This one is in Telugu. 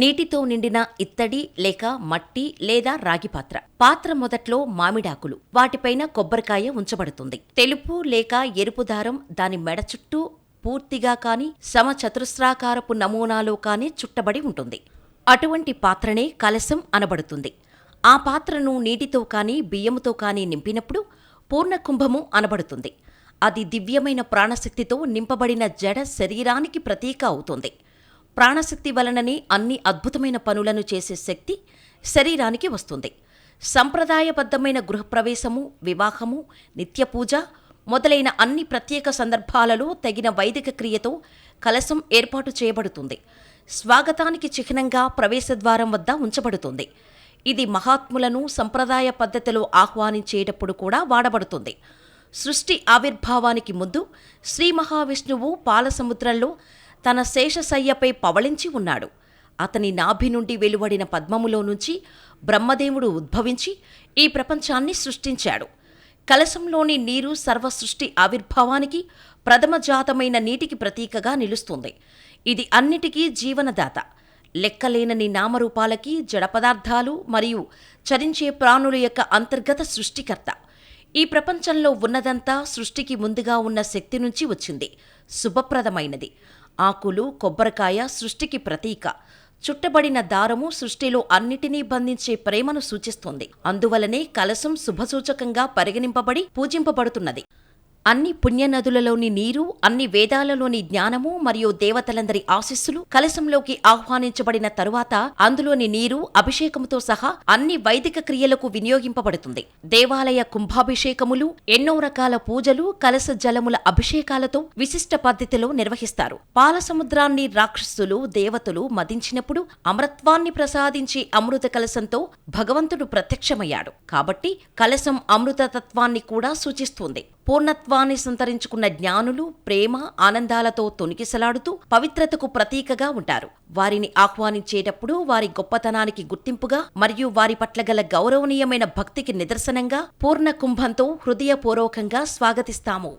నీటితో నిండిన ఇత్తడి లేక మట్టి లేదా రాగి పాత్ర. పాత్ర మొదట్లో మామిడాకులు. వాటిపైన కొబ్బరికాయ ఉంచబడుతుంది. తెలుపు లేక ఎరుపు దారం దాని మెడ చుట్టూ పూర్తిగా కాని సమచతురస్రాకారపు నమూనాలో కాని చుట్టబడి ఉంటుంది. అటువంటి పాత్రనే కలశం అనబడుతుంది. ఆ పాత్రను నీటితో కాని బియ్యముతో కాని నింపినప్పుడు పూర్ణకుంభము అనబడుతుంది. అది దివ్యమైన ప్రాణశక్తితో నింపబడిన జడ శరీరానికి ప్రతీక అవుతుంది. ప్రాణశక్తి వలననే అన్ని అద్భుతమైన పనులను చేసే శక్తి శరీరానికి వస్తుంది. సంప్రదాయబద్ధమైన గృహప్రవేశము వివాహము నిత్యపూజ మొదలైన అన్ని ప్రత్యేక సందర్భాలలో తగిన వైదిక క్రియతో కలశం ఏర్పాటు చేయబడుతుంది. స్వాగతానికి చిహ్నంగా ప్రవేశద్వారం వద్ద ఉంచబడుతుంది. ఇది మహాత్ములను సంప్రదాయ పద్ధతిలో ఆహ్వానించేటప్పుడు కూడా వాడబడుతుంది. సృష్టి ఆవిర్భావానికి ముందు శ్రీ మహావిష్ణువు పాలసముద్రంలో తన శేషశయ్యపై పవళించి ఉన్నాడు. అతని నాభి నుండి వెలువడిన పద్మములో నుంచి బ్రహ్మదేవుడు ఉద్భవించి ఈ ప్రపంచాన్ని సృష్టించాడు. కలశంలోని నీరు సర్వ సృష్టి ఆవిర్భావానికి ప్రథమజాతమైన నీటికి ప్రతీకగా నిలుస్తుంది. ఇది అన్నిటికీ జీవనదాత. లెక్కలేనని నామరూపాలకి జడ పదార్థాలు మరియు చరించే ప్రాణుల యొక్క అంతర్గత సృష్టికర్త. ఈ ప్రపంచంలో ఉన్నదంతా సృష్టికి ముందుగా ఉన్న శక్తి నుంచి వచ్చింది. శుభప్రదమైనది. ఆకులు కొబ్బరికాయ సృష్టికి ప్రతీక. చుట్టబడిన దారము సృష్టిలో అన్నిటినీ బంధించే ప్రేమను సూచిస్తుంది. అందువలనే కలశం శుభసూచకంగా పరిగణింపబడి పూజింపబడుతున్నది. అన్ని పుణ్యనదులలోని నీరు అన్ని వేదాలలోని జ్ఞానము మరియు దేవతలందరి ఆశీస్సులు కలశంలోకి ఆహ్వానించబడిన తరువాత అందులోని నీరు అభిషేకముతో సహా అన్ని వైదిక క్రియలకు వినియోగింపబడుతుంది. దేవాలయ కుంభాభిషేకములు ఎన్నో రకాల పూజలు కలశ జలముల అభిషేకాలతో విశిష్ట పద్ధతిలో నిర్వహిస్తారు. పాలసముద్రాన్ని రాక్షసులు దేవతలు మదించినప్పుడు అమృత్వాన్ని ప్రసాదించి అమృత కలశంతో భగవంతుడు ప్రత్యక్షమయ్యాడు. కాబట్టి కలశం అమృతతత్వాన్ని కూడా సూచిస్తుంది. పూర్ణత్వాన్ని సంతరించుకున్న జ్ఞానులు ప్రేమ ఆనందాలతో తొణికిసలాడుతూ పవిత్రతకు ప్రతీకగా ఉంటారు. వారిని ఆహ్వానించేటప్పుడు వారి గొప్పతనానికి గుర్తింపుగా మరియు వారి పట్ల గల గౌరవనీయమైన భక్తికి నిదర్శనంగా పూర్ణ కుంభంతో హృదయపూర్వకంగా స్వాగతిస్తాము.